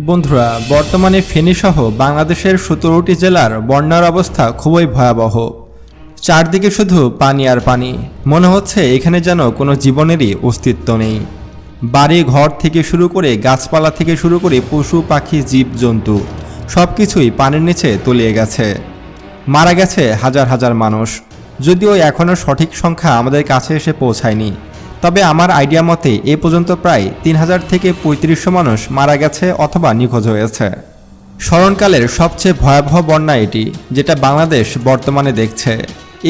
বন্ধুরা, বর্তমানে ফেনীসহ বাংলাদেশের সতেরোটি জেলার বন্যার অবস্থা খুবই ভয়াবহ। চারদিকে শুধু পানি আর পানি। মনে হচ্ছে এখানে যেন কোনো জীবনেরই অস্তিত্ব নেই। বাড়ি ঘর থেকে শুরু করে গাছপালা থেকে শুরু করে পশু, পাখি জীব জন্তু সব কিছুই পানির নিচে তলিয়ে গেছে। মারা গেছে হাজার হাজার মানুষ। যদিও এখনও সঠিক সংখ্যা আমাদের কাছে এসে পৌঁছায়নি। তবে আমার আইডিয়া মতে এ পর্যন্ত প্রায় তিন হাজার থেকে পঁয়ত্রিশশো মানুষ মারা গেছে অথবা নিখোঁজ হয়েছে। স্মরণকালের সবচেয়ে ভয়াবহ বন্যা এটি, যেটা বাংলাদেশ বর্তমানে দেখছে।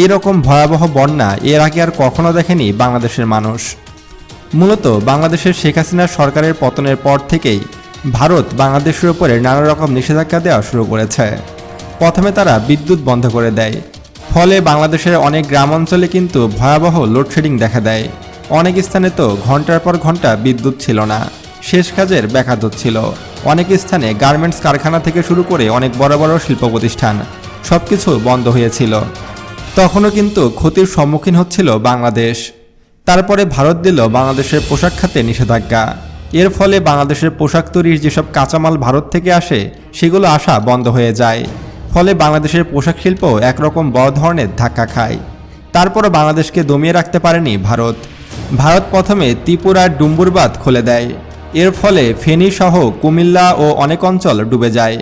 এই রকম ভয়াবহ বন্যা এর আগে আর কখনো দেখেনি বাংলাদেশের মানুষ। মূলত বাংলাদেশের শেখ হাসিনা সরকারের পতনের পর থেকেই ভারত বাংলাদেশের উপরে নানা রকম নিষেধাজ্ঞা দেওয়া শুরু করেছে। প্রথমে তারা বিদ্যুৎ বন্ধ করে দেয়। ফলে বাংলাদেশের অনেক গ্রাম অঞ্চলে কিন্তু ভয়াবহ লোডশেডিং দেখা দেয়। অনেক স্থানে তো ঘণ্টার পর ঘণ্টা বিদ্যুৎ ছিল না। শেষ কাজের ব্যাঘাত হচ্ছিল। অনেক স্থানে গার্মেন্টস কারখানা থেকে শুরু করে অনেক বড় বড় শিল্প প্রতিষ্ঠান সব কিছু বন্ধ হয়েছিল। তখনও কিন্তু ক্ষতির সম্মুখীন হচ্ছিল বাংলাদেশ। তারপরে ভারত দিল বাংলাদেশের পোশাক খাতে নিষেধাজ্ঞা। এর ফলে বাংলাদেশের পোশাক তৈরির যেসব কাঁচামাল ভারত থেকে আসে, সেগুলো আসা বন্ধ হয়ে যায়। ফলে বাংলাদেশের পোশাক শিল্প একরকম বড় ধরনের ধাক্কা খায়। তারপরও বাংলাদেশকে দমিয়ে রাখতে পারেনি ভারত। ভারত প্রথমে ত্রিপুরার ডুম্বুরবাদ খুলে দেয়। এর ফলে ফেনী সহ কুমিল্লা ও অনেক অঞ্চল ডুবে যায়।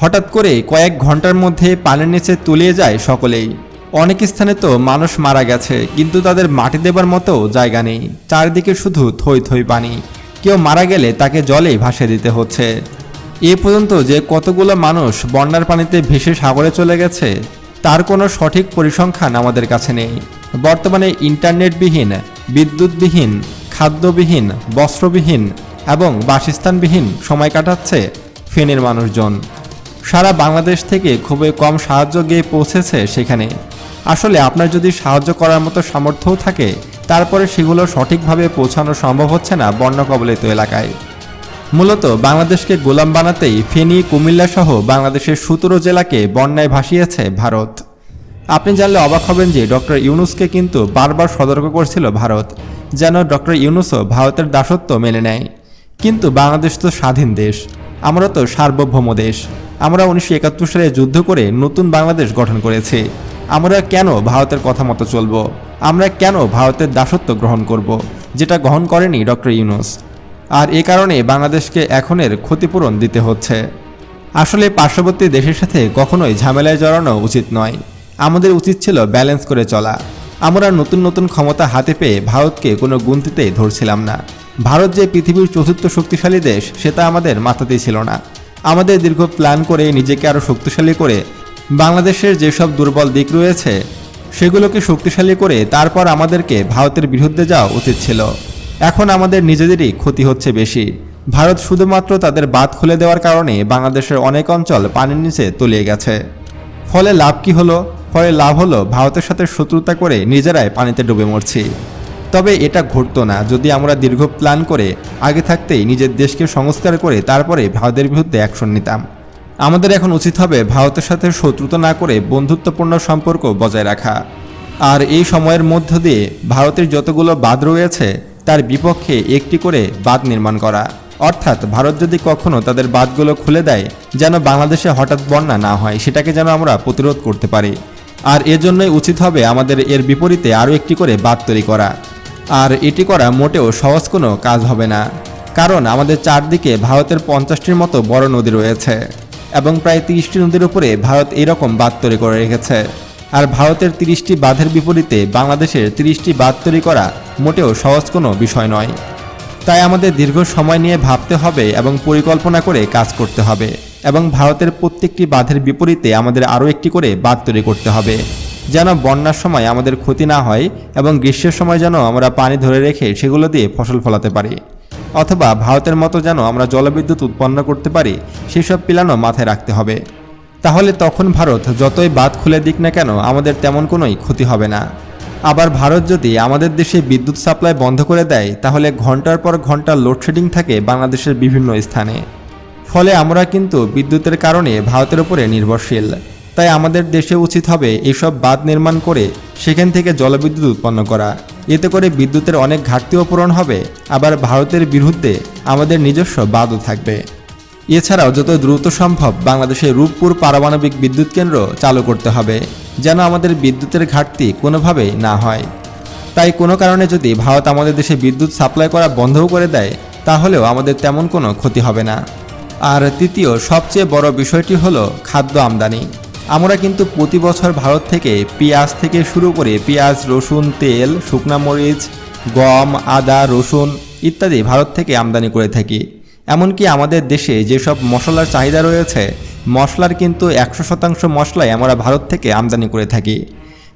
হঠাৎ করে কয়েক ঘণ্টার মধ্যে পানির নিচে তুলিয়ে যায় সকলেই। অনেক স্থানে তো মানুষ মারা গেছে, কিন্তু তাদের মাটি দেবার মতো জায়গা নেই। চারদিকে শুধু থই থই পানি। কেউ মারা গেলে তাকে জলেই ভাসিয়ে দিতে হচ্ছে। এ পর্যন্ত যে কতগুলো মানুষ বন্যার পানিতে ভেসে সাগরে চলে গেছে, তার কোনো সঠিক পরিসংখ্যান আমাদের কাছে নেই। বর্তমানে ইন্টারনেটবিহীন বিদ্যুৎবিহীন, খাদ্যবিহীন, বস্ত্রবিহীন এবং বাসস্থানবিহীন সময় কাটাচ্ছে ফেনীর মানুষজন। সারা বাংলাদেশ থেকে খুবই কম সাহায্য গিয়ে পৌঁছেছে সেখানে। আসলে আপনার যদি সাহায্য করার মতো সামর্থ্যও থাকে, তারপরে সেগুলো সঠিকভাবে পৌঁছানো সম্ভব হচ্ছে না বন্যা কবলিত এলাকায়। মূলত বাংলাদেশকে গোলাম বানাতেই ফেনী কুমিল্লা সহ বাংলাদেশের সতেরো জেলাকে বন্যায় ভাসিয়েছে ভারত। আপনি জানলে অবাক হবেন যে ডক্টর ইউনুসকে কিন্তু বারবার সতর্ক করছিল ভারত, যেন ডক্টর ইউনুসও ভারতের দাসত্ব মেনে নেয়। কিন্তু বাংলাদেশ তো স্বাধীন দেশ, আমরা তো সার্বভৌম দেশ। আমরা উনিশশো একাত্তর সালে যুদ্ধ করে নতুন বাংলাদেশ গঠন করেছি। আমরা কেন ভারতের কথা মতো চলব? আমরা কেন ভারতের দাসত্ব গ্রহণ করব, যেটা গ্রহণ করেনি ডক্টর ইউনুস? আর এ কারণে বাংলাদেশকে এখনের ক্ষতিপূরণ দিতে হচ্ছে। আসলে পার্শ্ববর্তী দেশের সাথে কখনোই ঝামেলায় জড়ানো উচিত নয়। আমাদের উচিত ছিল ব্যালেন্স করে চলা। আমরা নতুন নতুন ক্ষমতা হাতে পেয়ে ভারতকে কোনো গুনতিতেই ধরছিলাম না। ভারত যে পৃথিবীর চতুর্থ শক্তিশালী দেশ, সেটা আমাদের মাথাতেই ছিল না। আমাদের দীর্ঘ প্ল্যান করে নিজেকে আরও শক্তিশালী করে, বাংলাদেশের যেসব দুর্বল দিক রয়েছে, সেগুলোকে শক্তিশালী করে তারপর আমাদেরকে ভারতের বিরুদ্ধে যাওয়া উচিত ছিল। এখন আমাদের নিজেদেরই ক্ষতি হচ্ছে বেশি। ভারত শুধুমাত্র তাদের বাদ খুলে দেওয়ার কারণে বাংলাদেশের অনেক অঞ্চল পানির নিচে তলিয়ে গেছে। ফলে লাভ কি হলো? ফলে লাভ হলো ভারতের সাথে শত্রুতা করে নিজেরাই পানিতে ডুবে মরছি। তবে এটা ঘটতো না। যদি আমরা দীর্ঘ প্ল্যান করে আগে থাকতেই নিজের দেশকে সংস্কার করে তারপরে ভারতের বিরুদ্ধে অ্যাকশন নিতাম। আমাদের এখন উচিত হবে ভারতের সাথে শত্রুতা না করে বন্ধুত্বপূর্ণ সম্পর্ক বজায় রাখা। আর এই সময়ের মধ্য দিয়ে ভারতের যতগুলো বাঁধ রয়েছে, তার বিপক্ষে একটি করে বাঁধ নির্মাণ করা। অর্থাৎ ভারত যদি কখনো তাদের বাঁধগুলো খুলে দেয়, যেন বাংলাদেশে হঠাৎ বন্যা না হয়, সেটাকে যেন আমরা প্রতিরোধ করতে পারি। আর এজন্যই উচিত হবে আমাদের এর বিপরীতে আরও একটি করে বাঁধ তৈরি করা। আর এটি করা মোটেও সহজ কোনো কাজ হবে না, কারণ আমাদের চারদিকে ভারতের পঞ্চাশটির মতো বড় নদী রয়েছে এবং প্রায় তিরিশটি নদীর উপরে ভারত এইরকম বাঁধ তৈরি করে রেখেছে। আর ভারতের তিরিশটি বাঁধের বিপরীতে বাংলাদেশের তিরিশটি বাঁধ তৈরি করা মোটেও সহজ কোনো বিষয় নয়। তাই আমাদের দীর্ঘ সময় নিয়ে ভাবতে হবে এবং পরিকল্পনা করে কাজ করতে হবে। এবং ভারতের প্রত্যেকটি বাঁধের বিপরীতে আমাদের আরও একটি করে বাঁধ তৈরি করতে হবে, যেন বন্যার সময় আমাদের ক্ষতি না হয় এবং গ্রীষ্মের সময় যেন আমরা পানি ধরে রেখে সেগুলো দিয়ে ফসল ফলাতে পারি। অথবা ভারতের মতো যেন আমরা জলবিদ্যুৎ উৎপন্ন করতে পারি, সেসব প্ল্যানও মাথায় রাখতে হবে। তাহলে তখন ভারত যতই বাঁধ খুলে দিক না কেন আমাদের তেমন কোনোই ক্ষতি হবে না। আবার ভারত যদি আমাদের দেশে বিদ্যুৎ সাপ্লাই বন্ধ করে দেয়, তাহলে ঘণ্টার পর ঘণ্টা লোডশেডিং থাকে বাংলাদেশের বিভিন্ন স্থানে। ফলে আমরা কিন্তু বিদ্যুতের কারণে ভারতের উপরে নির্ভরশীল। তাই আমাদের দেশে উচিত হবে এইসব বাঁধ নির্মাণ করে সেখান থেকে জলবিদ্যুৎ উৎপন্ন করা। এতে করে বিদ্যুতের অনেক ঘাটতিও পূরণ হবে। আবার ভারতের বিরুদ্ধে আমাদের নিজস্ব বাঁধও থাকবে। এছাড়াও যত দ্রুত সম্ভব বাংলাদেশে রূপপুর পারমাণবিক বিদ্যুৎ কেন্দ্র চালু করতে হবে, যেন আমাদের বিদ্যুতের ঘাটতি কোনোভাবেই না হয়। তাই কোনো কারণে যদি ভারত আমাদের দেশে বিদ্যুৎ সাপ্লাই করা বন্ধও করে দেয়, তাহলেও আমাদের তেমন কোনো ক্ষতি হবে না। আর তৃতীয়, সবচেয়ে বড় বিষয়টি হলো খাদ্য আমদানি। আমরা কিন্তু প্রতি বছর ভারত থেকে পেঁয়াজ থেকে শুরু করে পেঁয়াজ, রসুন, তেল, শুকনা মরিচ, গম, আদা, রসুন ইত্যাদি ভারত থেকে আমদানি করে থাকি। এমনকি আমাদের দেশে যেসব মশলার চাহিদা রয়েছে, মশলার কিন্তু একশো শতাংশ মশলাই আমরা ভারত থেকে আমদানি করে থাকি।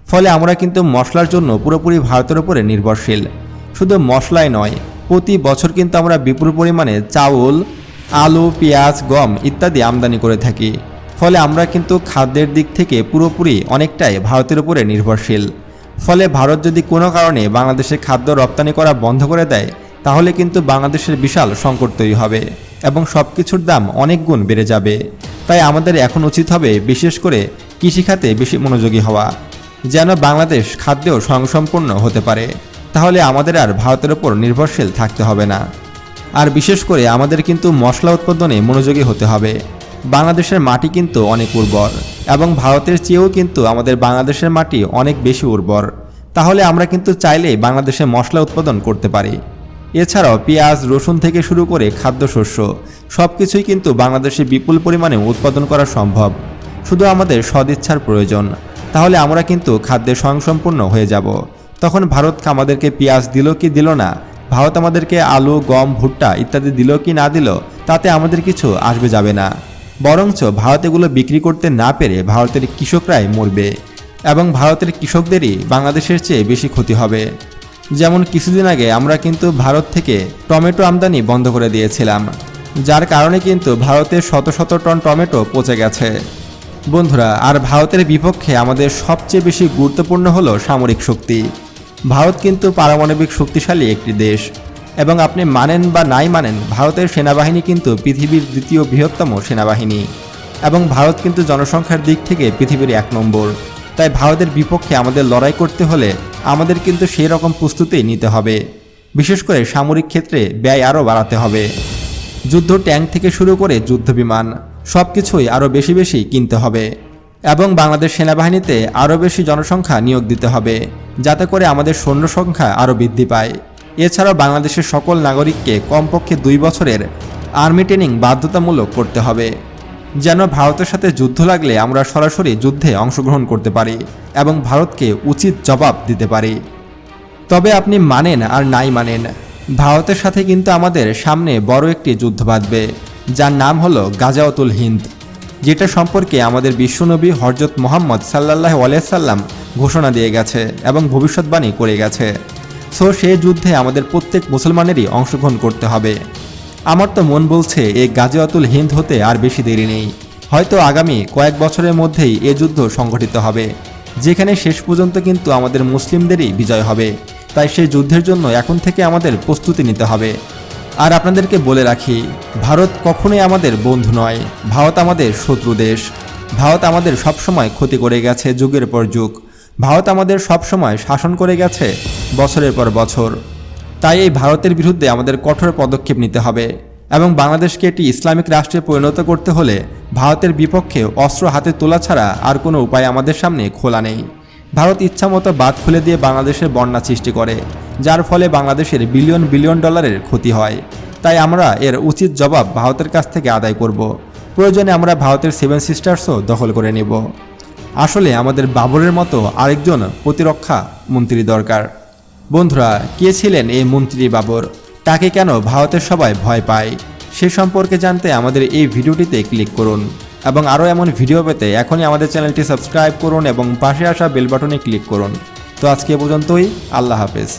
ফলে আমরা কিন্তু মশলার জন্য পুরোপুরি ভারতের উপরে নির্ভরশীল। শুধু মশলাই নয়, প্রতি বছর কিন্তু আমরা বিপুল পরিমাণে চাউল আলু, পেঁয়াজ, গম ইত্যাদি আমদানি করে থাকি। ফলে আমরা কিন্তু খাদ্যের দিক থেকে পুরোপুরি অনেকটাই ভারতের উপরে নির্ভরশীল। ফলে ভারত যদি কোনো কারণে বাংলাদেশে খাদ্য রপ্তানি করা বন্ধ করে দেয়, তাহলে কিন্তু বাংলাদেশের বিশাল সংকট তৈরি হবে এবং সব কিছুর দাম অনেক গুণ বেড়ে যাবে। তাই আমাদের এখন উচিত হবে বিশেষ করে কৃষিখাতে বেশি মনোযোগী হওয়া, যেন বাংলাদেশ খাদ্যেও স্বয়ংসম্পূর্ণ হতে পারে। তাহলে আমাদের আর ভারতের ওপর নির্ভরশীল থাকতে হবে না। আর বিশেষ করে আমাদের কিন্তু মশলা উৎপাদনে মনোযোগী হতে হবে। বাংলাদেশের মাটি কিন্তু অনেক উর্বর এবং ভারতের চেয়েও কিন্তু আমাদের বাংলাদেশের মাটি অনেক বেশি উর্বর। তাহলে আমরা কিন্তু চাইলেই বাংলাদেশে মশলা উৎপাদন করতে পারি। এছাড়াও পেঁয়াজ, রসুন থেকে শুরু করে খাদ্যশস্য সব কিছুই কিন্তু বাংলাদেশে বিপুল পরিমাণে উৎপাদন করা সম্ভব। শুধু আমাদের সদিচ্ছার প্রয়োজন। তাহলে আমরা কিন্তু খাদ্যে স্বয়ংসম্পূর্ণ হয়ে যাব। তখন ভারত আমাদেরকে পেঁয়াজ দিল কি দিল না ভারত আমাদেরকে আলু, গম, ভুট্টা ইত্যাদি দিল কি না দিল, তাতে আমাদের কিছু আসবে যাবে না। বরঞ্চ ভারত এগুলো বিক্রি করতে না পেরে ভারতের কৃষকরাই মরবে এবং ভারতের কৃষকদেরই বাংলাদেশের চেয়ে বেশি ক্ষতি হবে। যেমন কিছুদিন আগে আমরা কিন্তু ভারত থেকে টমেটো আমদানি বন্ধ করে দিয়েছিলাম, যার কারণে কিন্তু ভারতের শত শত টন টমেটো পচে গেছে। বন্ধুরা, আর ভারতের বিপক্ষে আমাদের সবচেয়ে বেশি গুরুত্বপূর্ণ হলো সামরিক শক্তি। ভারত কিন্তু পারমাণবিক শক্তিশালী একটি দেশ। এবং আপনি মানেন বা নাই মানেন, ভারতের সেনাবাহিনী কিন্তু পৃথিবীর দ্বিতীয় বৃহত্তম সেনাবাহিনী। এবং ভারত কিন্তু জনসংখ্যার দিক থেকে পৃথিবীর এক নম্বর। তাই ভারতের বিপক্ষে আমাদের লড়াই করতে হলে আমাদের কিন্তু সেই রকম প্রস্তুতি নিতে হবে। বিশেষ করে সামরিক ক্ষেত্রে ব্যয় আরও বাড়াতে হবে। যুদ্ধ ট্যাঙ্ক থেকে শুরু করে যুদ্ধ বিমান সব কিছুই আরও বেশি বেশি কিনতে হবে। এবং বাংলাদেশ সেনাবাহিনীতে আরও বেশি জনসংখ্যা নিয়োগ দিতে হবে, যাতে করে আমাদের সৈন্য সংখ্যা আরও বৃদ্ধি পায়। এছাড়াও বাংলাদেশের সকল নাগরিককে কমপক্ষে দুই বছরের আর্মি ট্রেনিং বাধ্যতামূলক করতে হবে, যেন ভারতের সাথে যুদ্ধ লাগলে আমরা সরাসরি যুদ্ধে অংশগ্রহণ করতে পারি এবং ভারতকে উচিত জবাব দিতে পারি। তবে আপনি মানেন আর নাই মানেন, ভারতের সাথে কিন্তু আমাদের সামনে বড় একটি যুদ্ধ বাঁধবে, যার নাম হলো গাজাওতুল হিন্দ। যেটা সম্পর্কে আমাদের বিশ্বনবী হরজত মোহাম্মদ সাল্লাহ আলিয়াল্লাম ঘোষণা দিয়ে গেছে এবং ভবিষ্যৎবাণী করে গেছে। সো সেই যুদ্ধে আমাদের প্রত্যেক মুসলমানেরই অংশগ্রহণ করতে হবে। আমার তো মন বলছে এই গাজিয়াতুল হিন্দ হতে আর বেশি দেরি নেই। হয়তো আগামী কয়েক বছরের মধ্যেই এ যুদ্ধ সংঘটিত হবে। যেখানে শেষ পর্যন্ত কিন্তু আমাদের মুসলিমদেরই বিজয় হবে। তাই সেই যুদ্ধের জন্য এখন থেকে আমাদের প্রস্তুতি নিতে হবে। আর আপনাদেরকে বলে রাখি, ভারত কখনোই আমাদের বন্ধু নয়। ভারত আমাদের শত্রু দেশ। ভারত আমাদের সবসময় ক্ষতি করে গেছে যুগের পর যুগ। ভারত আমাদের সবসময় শাসন করে গেছে বছরের পর বছর। তাই এই ভারতের বিরুদ্ধে আমাদের কঠোর পদক্ষেপ নিতে হবে এবং বাংলাদেশকে একটি ইসলামিক রাষ্ট্রে পরিণত করতে হলে ভারতের বিপক্ষে অস্ত্র হাতে তোলা ছাড়া আর কোনো উপায় আমাদের সামনে খোলা নেই। ভারত ইচ্ছামতো বাদ খুলে দিয়ে বাংলাদেশের বন্যা সৃষ্টি করে, যার ফলে বাংলাদেশের বিলিয়ন বিলিয়ন ডলারের ক্ষতি হয়। তাই আমরা এর উচিত জবাব ভারতের কাছ থেকে আদায় করব। প্রয়োজনে আমরা ভারতের সেভেন সিস্টার্সও দখল করে নেব। আসলে আমাদের বাবরের মতো আরেকজন প্রতিরক্ষা মন্ত্রী দরকার। বন্ধুরা, কে ছিলেন এই মন্ত্রী বাবর? তাকে কেন ভারতের সবাই ভয় পায়? সে সম্পর্কে জানতে আমাদের এই ভিডিওটিতে ক্লিক করুন। এবং আরও এমন ভিডিও পেতে এখনই আমাদের চ্যানেলটি সাবস্ক্রাইব করুন এবং পাশে আসা বেল বাটনে ক্লিক করুন। তো আজকে পর্যন্তই, আল্লাহ হাফেজ।